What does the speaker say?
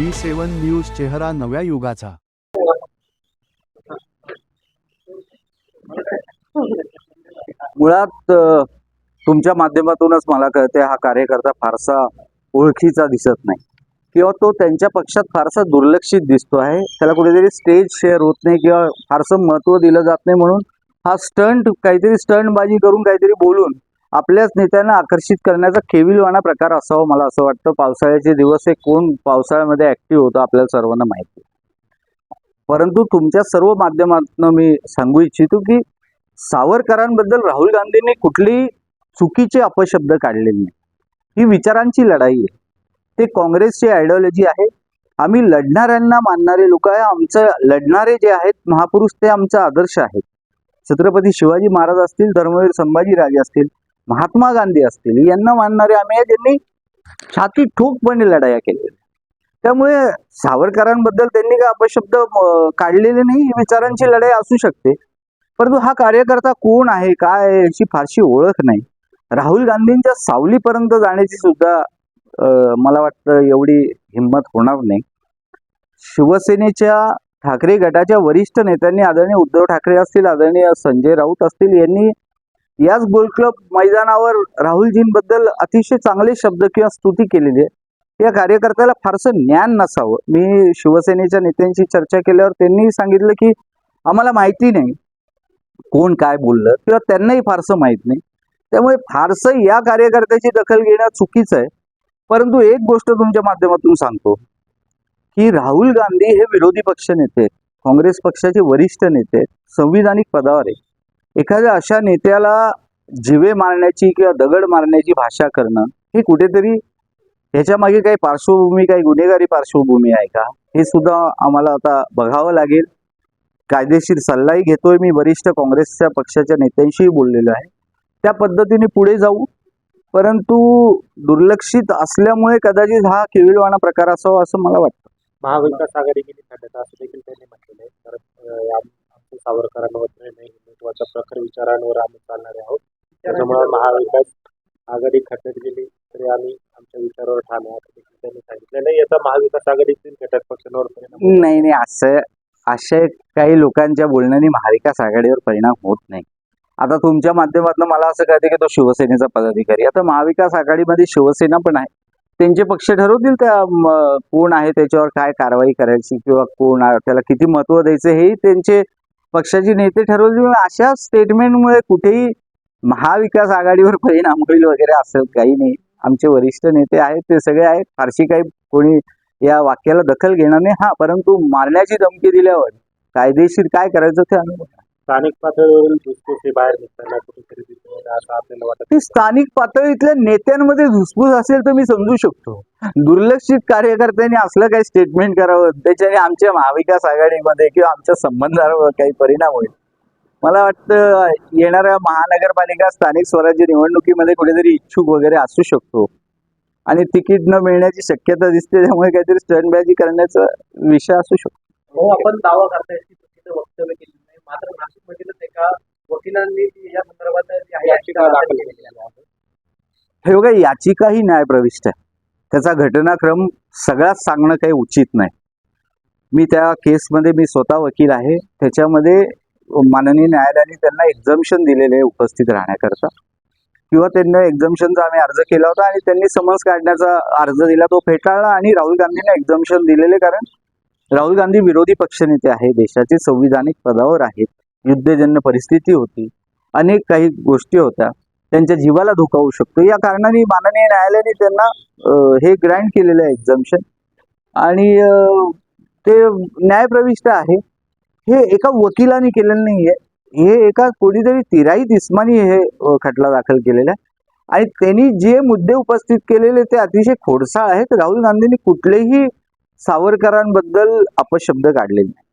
सेवन news चेहरा नव्या युगाचा. मुळात तुमच्या माध्यमातूनच मला कळते हा कार्यकर्ता फारसा ओळखीचा दिसत नाही. किंवा तो त्यांच्या पक्षात फारसा दुर्लक्षित दिसतो आहे. त्याला कुठेतरी स्टेज शेअर होत नाही किंवा फारसं महत्त्व दिलं जात नाही म्हणून हा स्टंट काहीतरी स्टंटबाजी करून काहीतरी बोलून आपल्याच नेत्यांना आकर्षित करण्याचा केविलवाणा प्रकार असावा मला असं वाटतं. पावसाळ्याचे दिवस हे कोण पावसाळ्यामध्ये ॲक्टिव्ह होतं आपल्याला सर्वांना माहिती परंतु तुमच्या सर्व माध्यमातून मी सांगू इच्छितो की सावरकरांबद्दल राहुल गांधींनी कुठली चुकीचे अपशब्द काढलेले नाही. ही विचारांची लढाई आहे. ते काँग्रेसची आयडिओलॉजी आहे. आम्ही लढणाऱ्यांना मानणारे लोक आहे. आमचं लढणारे जे आहेत महापुरुष ते आमचा आदर्श आहेत. छत्रपती शिवाजी महाराज असतील धर्मवीर संभाजीराजे असतील महात्मा गांधी असतील यांना मानणारे आम्ही आहे ज्यांनी छाती ठोकपणे लढाया केलेल्या त्यामुळे सावरकरांबद्दल त्यांनी काय अपशब्द काढलेले नाही? ही विचारांची लढाई असू शकते. परंतु हा कार्यकर्ता कोण आहे काय याची फारशी ओळख नाही. राहुल गांधींच्या सावलीपर्यंत जाण्याची सुद्धा मला वाटतं एवढी हिंमत होणार नाही. शिवसेनेच्या ठाकरे गटाच्या वरिष्ठ नेत्यांनी आदरणीय उद्धव ठाकरे असतील आदरणीय संजय राऊत असतील यांनी याच गोल क्लब मैदानावर राहुलजींबद्दल अतिशय चांगले शब्द किंवा स्तुती केलेली आहे. या कार्यकर्त्याला फारसं ज्ञान नसावं. मी शिवसेनेच्या नेत्यांशी चर्चा केल्यावर त्यांनी सांगितलं की आम्हाला माहिती नाही कोण काय बोललं किंवा त्यांनाही फारसं माहीत नाही. त्यामुळे फारसं या कार्यकर्त्याची दखल घेणं चुकीचं आहे. परंतु एक गोष्ट तुमच्या माध्यमातून सांगतो की राहुल गांधी हे विरोधी पक्ष नेते काँग्रेस पक्षाचे वरिष्ठ नेते संविधानिक पदावर आहे एखाद्या अशा नेत्याला जिवे मारण्याची किंवा दगड मारण्याची भाषा करणं हे कुठेतरी ह्याच्या मागे काही पार्श्वभूमी काही गुन्हेगारी पार्श्वभूमी आहे का? हे सुद्धा आम्हाला आता बघावं लागेल. कायदेशीर सल्लाही घेतोय मी. वरिष्ठ काँग्रेसच्या पक्षाच्या नेत्यांशीही बोललेलो आहे. त्या पद्धतीने पुढे जाऊ. परंतु दुर्लक्षित असल्यामुळे कदाचित हा केविलवाणा प्रकार असावा असं मला वाटतं. महाविकास आघाडी गेली असं देखील त्यांनी म्हटलेलं आहे. कारण सावरकरांवर महत्त्वाच्या प्रखर विचारांवर आम्ही चालणारे आहोत. त्याच्यामुळे महाविकास आघाडी खंडत गेली तरी आम्ही आमच्या विचारावर ठाम आहे असं त्यांनी याचा महाविकास आघाडीतील घटक पक्षांवर परिणाम नाही नाही असं अशा काही लोकांच्या बोलण्याने महाविकास आघाडीवर परिणाम होत नाही. आता तुमच्या माध्यमातून मला असं कळते की तो शिवसेनेचा पदाधिकारी आता महाविकास आघाडीमध्ये शिवसेना पण आहे. त्यांचे पक्ष ठरवतील त्या म, कोण आहे त्याच्यावर काय कारवाई करायची किंवा कोण आहे, त्याला किती महत्त्व द्यायचं हेही त्यांचे पक्षाचे नेते ठरवले अशा स्टेटमेंटमुळे कुठेही महाविकास आघाडीवर परिणाम होईल वगैरे असं काही नाही. आमचे वरिष्ठ नेते आहेत ते सगळे आहेत. फारशी काही कोणी या वाक्याला दखल घेणार नाही. हा परंतु मारण्याची धमकी दिल्यावर कायदेशीर काय करायचं ते आम्ही स्थानिक पातळीवरील धुसफूस बाहेर निघताना कुठेतरी दिसून येतं असं आपल्याला वाटत. ते स्थानिक पातळीतल्या नेत्यांमध्ये धुसफूस असेल तर मी समजू शकतो. दुर्लक्षित कार्यकर्त्यांनी असलं काही स्टेटमेंट करावं त्याच्याने आमच्या महाविकास आघाडीमध्ये किंवा आमच्या संबंधावर काही परिणाम होईल. मला वाटतं येणाऱ्या महानगरपालिका स्थानिक स्वराज्य निवडणुकीमध्ये कुठेतरी इच्छुक वगैरे असू शकतो. आणि तिकीट न मिळण्याची शक्यता दिसते त्यामुळे काहीतरी स्टंटबाजी करण्याचा विषय असू शकतो. हो आपण दावा करताय वक्तव्य केलं. मात्र नाशिक मधीलच एका वकिलांनी या संदर्भात याचिका दाखल केलेली आहे. हे बघा याचिकाही न्यायप्रविष्ट आहे. त्याचा घटनाक्रम सगळाच सांगणं काही उचित नाही. मी त्या केसमध्ये मी स्वतः वकील आहे. त्याच्यामध्ये माननीय न्यायालयाने त्यांना एक्झम्शन दिलेले आहे उपस्थित राहण्याकरता. किंवा त्यांना एक्झम्शनचा आम्ही अर्ज केला होता आणि त्यांनी समन्स काढण्याचा अर्ज दिला तो फेटाळला आणि राहुल गांधींना एक्झम्शन दिलेले कारण राहुल गांधी विरोधी पक्षनेते आहे देशाचे संविधानिक पदावर आहेत. युद्धजन्य परिस्थिती होती. अनेक काही गोष्टी होत्या. त्यांच्या जीवाला धोका होऊ शकतो. या कारणाने माननीय न्यायालयाने त्यांना हे ग्रँड केलेलं आहे एक्झाम्शन आणि ते न्यायप्रविष्ट आहे. हे एका वकिलाने केलेलं नाहीये. हे एका कोणीतरी तिराईत इस्मानी हे खटला दाखल केलेला आहे. आणि त्यांनी जे मुद्दे उपस्थित केलेले ते अतिशय खोडसाळ आहेत. राहुल गांधींनी कुठलेही सावरकरांबद्दल अपशब्द काढलेले नाही